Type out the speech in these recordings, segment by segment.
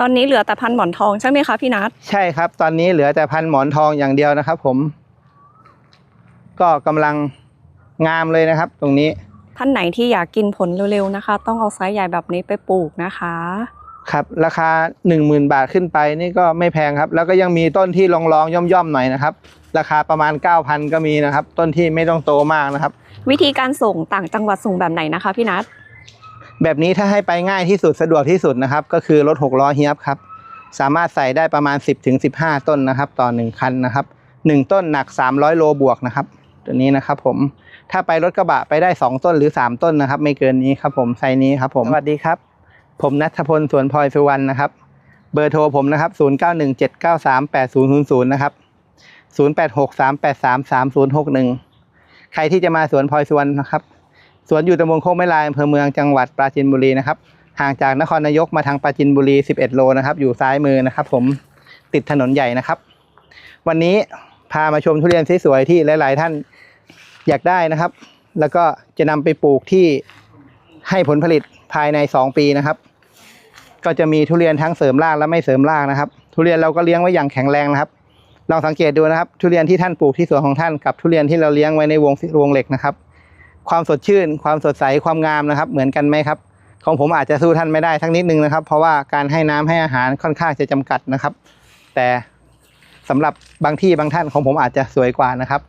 ตอนนี้เหลือแต่พันหมอนทองใช่ไหมคะพี่นัทใช่ครับ ตอนนี้เหลือแต่พันหมอนทองอย่างเดียวนะครับ ผม ก็กำลังงามเลยนะครับ ตรงนี้ท่านไหนที่อยากกินผลเร็วๆนะคะ ต้องเอาไซส์ใหญ่แบบนี้ไปปลูกนะคะ ครับราคา 10,000 บาทขึ้นไปนี่ก็ไม่แพงครับ แล้วก็ยังมีต้นที่ลองๆย่อมๆหน่อยนะครับ ราคาประมาณ 9,000 ก็มีนะครับ ต้นที่ไม่ต้องโตมากนะครับ วิธีการส่งต่างจังหวัดส่งแบบไหนนะคะพี่นัท แบบนี้ถ้าให้ไปง่ายที่สุดสะดวกที่สุดนะครับ ก็คือรถหกล้อเฮียบครับ สามารถใส่ได้ประมาณ 10ถึง15 ต้นนะครับ ต่อ 1 คันนะครับ 1 ต้นหนัก 300 โลบวกนะครับ ตัวนี้นะครับผมถ้าไปรถกระบะไปได้ 2 ต้นหรือ 3 ต้นนะครับ ไม่เกินนี้ครับผมไซส์นี้ครับผมสวัสดีครับ ผมนัทพลสวนพลอยสุวรรณนะครับ เบอร์โทรผมนะครับ 0917938000 นะครับ 0863833061 ใครที่จะมาสวนพลอยสุวรรณนะครับ สวนอยู่ตำบลโคกไม้ลายอำเภอเมืองจังหวัดปราจีนบุรีนะครับห่างจากนครนายกมาทางปราจีนบุรี 11 โลนะครับอยู่ซ้ายมือนะครับผมติดถนนใหญ่นะครับ วันนี้พามาชมทุเรียนสวยๆที่หลาย ๆ ท่านอยากได้นะครับ แล้วก็จะนำไปปลูกที่ให้ผลผลิตภายใน 2 ปีนะครับ ก็จะมีทุเรียนทั้งเสริมรากและไม่เสริมรากนะครับ ทุเรียนเราก็เลี้ยงไว้อย่างแข็งแรงนะครับลองสังเกตดูนะครับ ทุเรียนที่ท่านปลูกที่สวนของท่านกับทุเรียนที่เราเลี้ยงไว้ในวงวงเหล็กนะครับ ความสดชื่น ความสดใสความงามนะครับ เหมือนกันไหมครับ ของผมอาจจะสู้ท่านไม่ได้ทั้งนิดนึงนะครับ เพราะว่าการให้น้ำให้อาหารค่อนข้างจะจำกัดนะครับ แต่สำหรับบางที่บางท่านของผมอาจจะสวยกว่านะครับ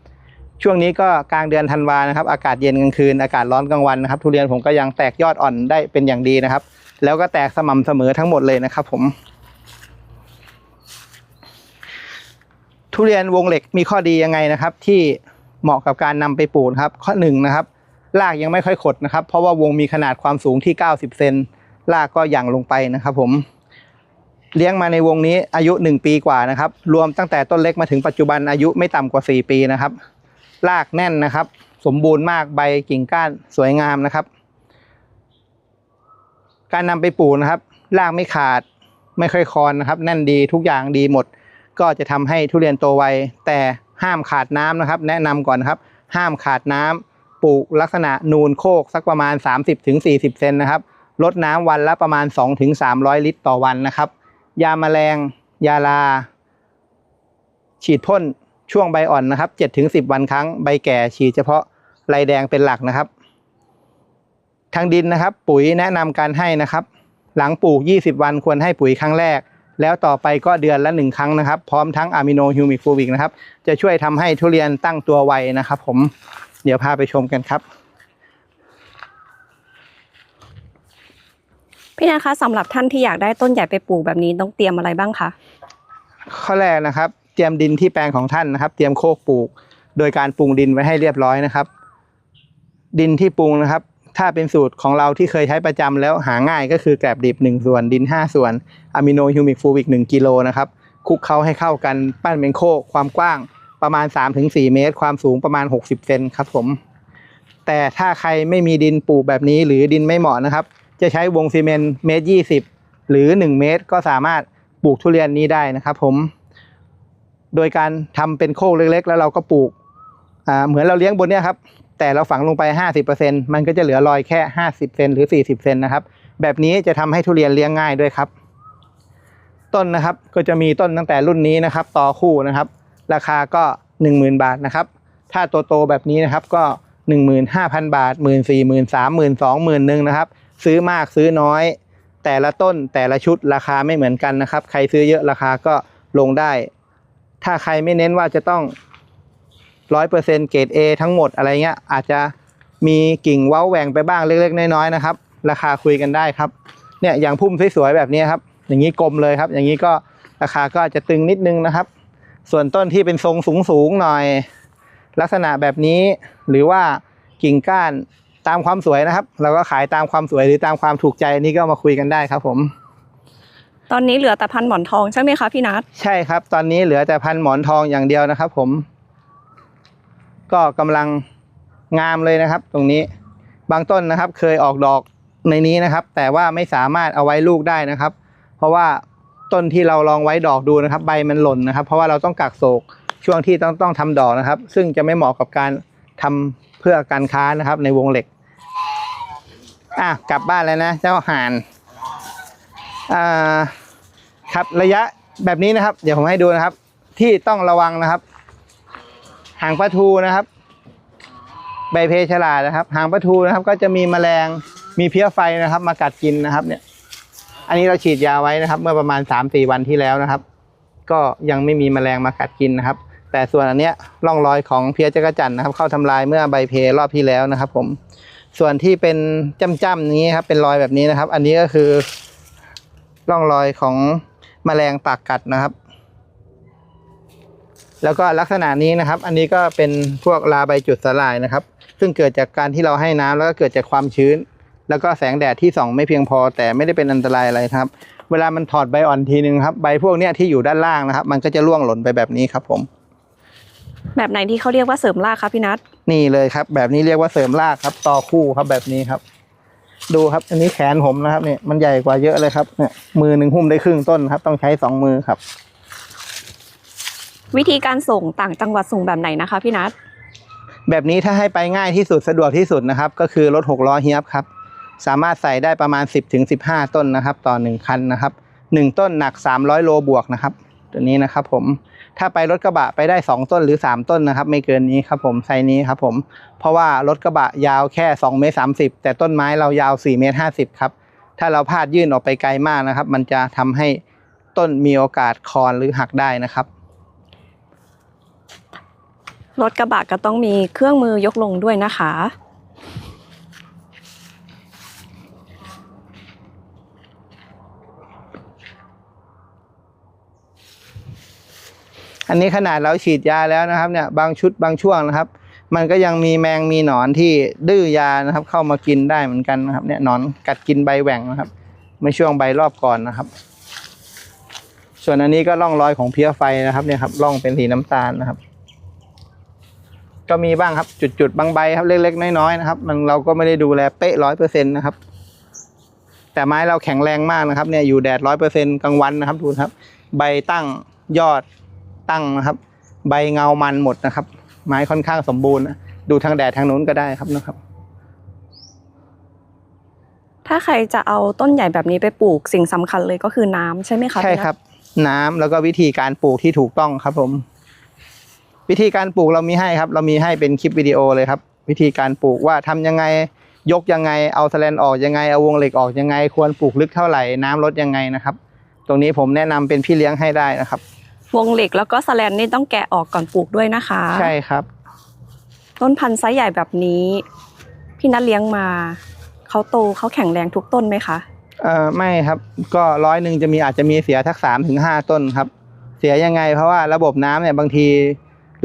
ช่วงนี้ก็กลางเดือนธันวานะครับ อากาศเย็นกลางคืนอากาศร้อนกลางวันนะครับ ทุเรียนผมก็ยังแตกยอดอ่อนได้เป็นอย่างดีนะครับ แล้วก็แตกสม่ำเสมอทั้งหมดเลยนะครับ ผมทุเรียนวงเหล็กมีข้อดียังไงนะครับ ที่เหมาะกับการนำไปปลูกครับ ข้อหนึ่งนะครับ รากยังไม่ค่อยขดนะครับ เพราะว่าวงมีขนาดความสูงที่ 90 เซนรากก็หยั่งลงไปนะครับ ผม เลี้ยงมาในวงนี้อายุ 1 ปีกว่านะครับ รวมตั้งแต่ต้นเล็กมาถึงปัจจุบันอายุไม่ต่ำกว่า 4 ปีนะครับรากแน่นนะครับ สมบูรณ์มากใบกิ่งก้านสวยงามนะครับ การนำไปปลูกนะครับรากไม่ขาดไม่ค่อยคอนนะครับ แน่นดีทุกอย่างดีหมด ก็จะทำให้ทุเรียนโตไวแต่ห้ามขาดน้ำนะครับ แนะนำก่อนนครับ ห้ามขาดน้ำ ปลูกลักษณะนูนโคกสักประมาณ 30-40 เซนนะครับลดน้ำวันละประมาณ 2-300 ลิตรต่อวันนะครับ ยาแมลง ยาลา ฉีดพ่นช่วงใบอ่อนนะครับ 7-10 วันครั้งใบแก่ฉีดเฉพาะไรแดงเป็นหลักนะครับ ทางดินนะครับ ปุ๋ยแนะนำการให้นะครับ หลังปลูก 20 วันควรให้ปุ๋ยครั้งแรก แล้วต่อไปก็เดือนละหนึ่งครั้งนะครับ พร้อมทั้งอะมิโนฮิวมิกฟูวิกนะครับ จะช่วยทำให้ทุเรียนตั้งตัวไวนะครับผม เดี๋ยวพาไปชมกันครับ พี่นัทคะสำหรับท่านที่อยากได้ต้นใหญ่ไปปลูกแบบนี้ต้องเตรียมอะไรบ้างคะข้อแรกนะครับ เตรียมดินที่แปลงของท่านนะครับ เตรียมโคกปลูก โดยการปรุงดินไว้ให้เรียบร้อยนะครับ ดินที่ปรุงนะครับ ถ้าเป็นสูตรของเราที่เคยใช้ประจำแล้วหาง่ายก็คือแกลบดิบ1ส่วนดิน 5 ส่วนอะมิโนฮิวมิกฟูวิก1กิโลนะครับคลุกเคล้าให้เข้ากันปั้นเป็นโคกความกว้าง ประมาณ 3-4 เมตร ความสูงประมาณ 60 เซนครับผม แต่ถ้าใครไม่มีดินปลูกแบบนี้หรือดินไม่เหมาะนะครับ จะใช้วงซีเมนต์เมตรยี่สิบหรือ 1 เมตร ก็สามารถปลูกทุเรียนนี้ได้นะครับผม โดยการทำเป็นโคกเล็ก ๆ แล้วเราก็ปลูกเหมือนเราเลี้ยงบนเนี้ยครับ แต่เราฝังลงไป 50%มันก็จะเหลือรอยแค่ 50 เซนหรือ 40 เซนนะครับ แบบนี้จะทำให้ทุเรียนเลี้ยงง่ายด้วยครับ ต้นนะครับก็จะมีต้นตั้งแต่รุ่นนี้นะครับ ต่อคู่นะครับ ราคาก็ 10,000 บาทนะครับ ถ้าโตโตแบบนี้นะครับก็ 15,000 บาท 1 4 0 0 0 0 3 0 0 0 0 2 0 0 0 0นะครับ ซื้อมากซื้อน้อย แต่ละต้นแต่ละชุดราคาไม่เหมือนกันนะครับ ใครซื้อเยอะราคาก็ลงได้ ถ้าใครไม่เน้นว่าจะต้องร้อยเปอร์เซ็นต์เกรด A ทั้งหมดอะไรเงี้ย อาจจะมีกิ่งเว้าแหว่งไปบ้างเล็ก ๆ น้อยๆนะครับ ราคาคุยกันได้ครับ เนี่ยอย่างพุ่มสวยๆแบบนี้ครับ อย่างนี้กลมเลยครับ อย่างนี้ก็ราคาก็จะตึงนิดนึงนะครับ ส่วนต้นที่เป็นทรงสูงๆหน่อย ลักษณะแบบนี้ หรือว่ากิ่งก้านตามความสวยนะครับ เราก็ขายตามความสวยหรือตามความถูกใจอันนี้ก็มาคุยกันได้ครับผม ตอนนี้เหลือแต่พันหมอนทองใช่ไหมคะพี่นัทใช่ครับ ตอนนี้เหลือแต่พันหมอนทองอย่างเดียวนะครับ ผม ก็กำลังงามเลยนะครับ ตรงนี้บางต้นนะครับ เคยออกดอกในนี้นะครับ แต่ว่าไม่สามารถเอาไว้ลูกได้นะครับ เพราะว่า ต้นที่เราลองไว้ดอกดูนะครับ ใบมันหล่นนะครับ เพราะว่าเราต้องกักโศกช่วงที่ต้องต้องทำดอกนะครับ ซึ่งจะไม่เหมาะกับการทำเพื่อการค้านะครับ ในวงเหล็ก อะกลับบ้านแล้วนะ เจ้าห่านอ่าครับระยะแบบนี้นะครับ เดี๋ยวผมให้ดูนะครับ ที่ต้องระวังนะครับ หางปลาทูนะครับ ใบเพฉลาดนะครับ หางปลาทูนะครับ ก็จะมีแมลงมีเพี้ยไฟนะครับ มากัดกินนะครับ เนี่ย อันนี้เราฉีดยาไว้นะครับ เมื่อประมาณสามสี่วันที่แล้วนะครับ ก็ยังไม่มีแมลงมากัดกินนะครับ แต่ส่วนอันเนี้ยร่องรอยของเพี้ยจักรจันนะครับ เข้าทำลายเมื่อใบเพรอบที่แล้วนะครับ ผมส่วนที่เป็นจ้ำๆนี้ครับเป็นรอยแบบนี้นะครับ อันนี้ก็คือร่องรอยของแมลงปากกัดนะครับ แล้วก็ลักษณะนี้นะครับ อันนี้ก็เป็นพวกลาใบจุดสลายนะครับ ซึ่งเกิดจากการที่เราให้น้ำแล้วก็เกิดจากความชื้น แล้วก็แสงแดดที่ส่องไม่เพียงพอ แต่ไม่ได้เป็นอันตรายอะไรนะครับ เวลามันถอดใบอ่อนทีนึงครับใบพวกเนี้ยที่อยู่ด้านล่างนะครับ มันก็จะร่วงหล่นไปแบบนี้ครับผม แบบไหนที่เขาเรียกว่าเสริมรากคะพี่นัทนี่เลยครับ แบบนี้เรียกว่าเสริมรากครับต่อคู่ครับแบบนี้ครับ ดูครับอันนี้แขนผมนะครับเนี่ยมันใหญ่กว่าเยอะเลยครับเนี่ยมือหนึ่งหุ้มได้ครึ่งต้นครับ ต้องใช้สองมือครับ วิธีการส่งต่างจังหวัดส่งแบบไหนนะคะพี่นัทแบบนี้ถ้าให้ไปง่ายที่สุดสะดวกที่สุดนะครับ ก็คือรถหกล้อเฮียบครับ สามารถใส่ได้ประมาณ 10ถึง15 ต้นนะครับ ต่อ 1 คันนะครับ 1 ต้นหนัก 300 โลบวกนะครับ ตัวนี้นะครับผมถ้าไปรถกระบะไปได้ 2 ต้นหรือ 3 ต้นนะครับ ไม่เกินนี้ครับผมไซส์นี้ครับผมเพราะว่ารถกระบะยาวแค่2เมตร30 แต่ต้นไม้เรายาว4เมตร50ครับถ้าเราพลาดยื่นออกไปไกลมากนะครับ มันจะทำให้ต้นมีโอกาสคอนหรือหักได้นะครับรถกระบะก็ต้องมีเครื่องมือยกลงด้วยนะคะ อันนี้ขนาดเราฉีดยาแล้วนะครับเนี่ยบางชุดบางช่วงนะครับ มันก็ยังมีแมงมีหนอนที่ดื้อยานะครับ เข้ามากินได้เหมือนกันนะครับเนี่ยหนอนกัดกินใบแหว่งนะครับเมื่อช่วงใบรอบก่อนนะครับ ส่วนอันนี้ก็ร่องรอยของเพี้ยไฟนะครับเนี่ยครับร่องเป็นสีน้ำตาลนะครับ ก็มีบ้างครับจุดๆบางใบครับเล็กๆน้อยๆนะครับ มันเราก็ไม่ได้ดูแลเป๊ะร้อยเปอร์เซ็นต์นะครับแต่ไม้เราแข็งแรงมากนะครับเนี่ยอยู่แดดร้อยเปอร์เซ็นต์กลางวันนะครับดูนครับ ใบตั้งยอด ตั้งนะครับ ใบเงามันหมดนะครับ ไม้ค่อนข้างสมบูรณ์นะดูทางแดดทางนู้นก็ได้ครับนะครับ ถ้าใครจะเอาต้นใหญ่แบบนี้ไปปลูกสิ่งสำคัญเลยก็คือน้ำใช่ไหมคะใช่พี่นัทครับ น้ำแล้วก็วิธีการปลูกที่ถูกต้องครับผม วิธีการปลูกเรามีให้ครับ เรามีให้เป็นคลิปวิดีโอเลยครับ วิธีการปลูกว่าทำยังไงยกยังไง เอาแสลนออกยังไง เอาวงเหล็กออกยังไง ควรปลูกลึกเท่าไหร่ น้ำลดยังไงนะครับ ตรงนี้ผมแนะนำเป็นพี่เลี้ยงให้ได้นะครับ วงเหล็กแล้วก็สแลนนี่ต้องแกะออกก่อนปลูกด้วยนะคะ ใช่ครับ ต้นพันธุ์ไซส์ใหญ่แบบนี้ พี่นัทเลี้ยงมาเขาโตเขาแข็งแรงทุกต้นไหมคะเอ่อไม่ครับก็ร้อยหนึ่งจะมีอาจจะมีเสียทักสามถึงห้าต้นครับ เสียยังไง เพราะว่าระบบน้ำเนี่ยบางที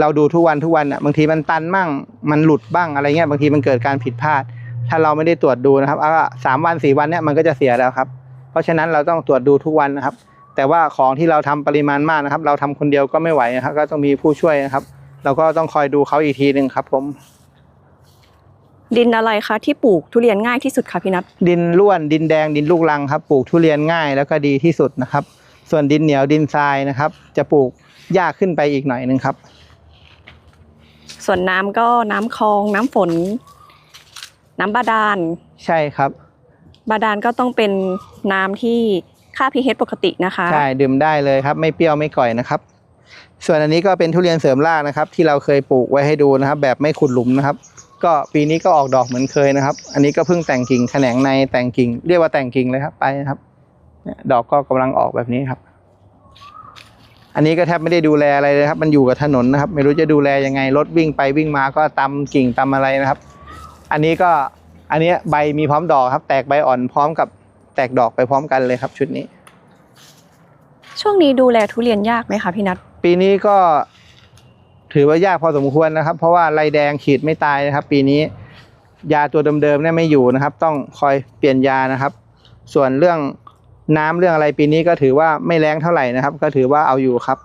เราดูทุกวันทุกวันอะบางทีมันตันบ้างมันหลุดบ้างอะไรเงี้ยบางทีมันเกิดการผิดพลาด ถ้าเราไม่ได้ตรวจดูนะครับเอาละสามวันสี่วันเนี่ยมันก็จะเสียแล้วครับ เพราะฉะนั้นเราต้องตรวจดูทุกวันนะครับ แต่ว่าของที่เราทำปริมาณมากนะครับ เราทำคนเดียวก็ไม่ไหวนะครับก็ต้องมีผู้ช่วยนะครับ เราก็ต้องคอยดูเขาอีกทีหนึ่งครับ ผม ดินอะไรคะที่ปลูกทุเรียนง่ายที่สุดคะพี่นัทดินร่วนดินแดงดินลูกรังครับปลูกทุเรียนง่ายแล้วก็ดีที่สุดนะครับ ส่วนดินเหนียวดินทรายนะครับ จะปลูกยากขึ้นไปอีกหน่อยหนึงครับ ส่วนน้ำก็น้ำคลอง น้ำฝน น้ำบาดาลใช่ครับ บาดาลก็ต้องเป็นน้ำที่ ค่า pH ปกตินะคะใช่ดื่มได้เลยครับ ไม่เปรี้ยวไม่ก่อยนะครับ ส่วนอันนี้ก็เป็นทุเรียนเสริมรากนะครับ ที่เราเคยปลูกไว้ให้ดูนะครับ แบบไม่ขุดหลุมนะครับ ก็ปีนี้ก็ออกดอกเหมือนเคยนะครับ อันนี้ก็เพิ่งแต่งกิ่งแขนงในแต่งกิ่ง เรียกว่าแต่งกิ่งเลยครับไปนะครับดอกก็กำลังออกแบบนี้ครับ อันนี้ก็แทบไม่ได้ดูแลอะไรเลยครับ มันอยู่กับถนนนะครับ ไม่รู้จะดูแลยังไงรถวิ่งไปวิ่งมาก็ตำกิ่งตำอะไรนะครับ อันนี้ก็อันนี้ใบมีพร้อมดอกครับ แตกใบอ่อนพร้อมกับ แตกดอกไปพร้อมกันเลยครับชุดนี้ ช่วงนี้ดูแลทุเรียนยากไหมคะพี่นัทปีนี้ก็ถือว่ายากพอสมควรนะครับ เพราะว่าไรแดงขีดไม่ตายนะครับ ปีนี้ยาตัวเดิมๆเนี่ยไม่อยู่นะครับ ต้องคอยเปลี่ยนยานะครับ ส่วนเรื่องน้ำเรื่องอะไรปีนี้ก็ถือว่าไม่แรงเท่าไหร่นะครับ ก็ถือว่าเอาอยู่ครับ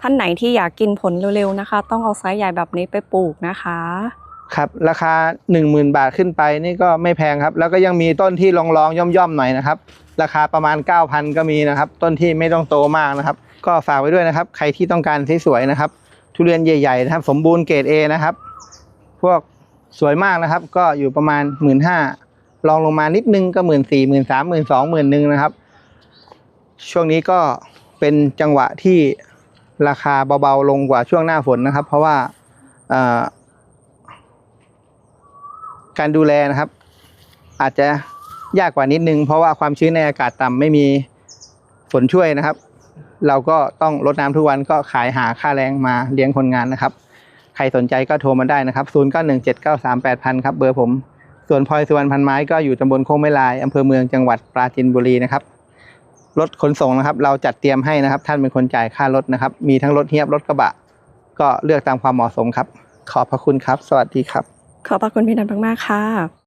ท่านไหนที่อยากกินผลเร็วๆนะคะ ต้องเอาไซส์ใหญ่แบบนี้ไปปลูกนะคะ ครับราคา 1 0,000 บาทขึ้นไปนี่ก็ไม่แพงครับ แล้วก็ยังมีต้นที่ลองๆย่อมๆหน่อยนะครับ ราคาประมาณ 9,000 ก็มีนะครับ ต้นที่ไม่ต้องโตมากนะครับ ก็ฝากไว้ด้วยนะครับ ใครที่ต้องการสวยๆนะครับ ทุเรียนใหญ่ๆนะครับสมบูรณ์เกรด A นะครับ พวกสวยมากนะครับ ก็อยู่ประมาณ 1 5ื่นลองลงมานิดนึงก็หมื่นสี่หมื่นสามหมื่นสองหมื่นหนึ่งนะครับ ช่วงนี้ก็เป็นจังหวะที่ราคาเบาๆลงกว่าช่วงหน้าฝนนะครับ เพราะว่า การดูแลนะครับ อาจจะยากกว่านิดนึง เพราะว่าความชื้นในอากาศต่ำไม่มีฝนช่วยนะครับ เราก็ต้องรดน้ำทุกวันก็ขายหาค่าแรงมาเลี้ยงคนงานนะครับ ใครสนใจก็โทรมาได้นะครับ 0 9 1 7 9 3 8 0 0 0ครับเบอร์ผม ส่วนพลอยสุวรรณพันไม้ก็อยู่ตำบลโคกไม้ลายอำเภอเมืองจังหวัดปราจีนบุรีนะครับรถขนส่งนะครับ เราจัดเตรียมให้นะครับ ท่านเป็นคนจ่ายค่ารถนะครับ มีทั้งรถเฮียบรถกระบะ ก็เลือกตามความเหมาะสมครับ ขอบพระคุณครับ สวัสดีครับ ขอบพระคุณพี่นันมากๆค่ะ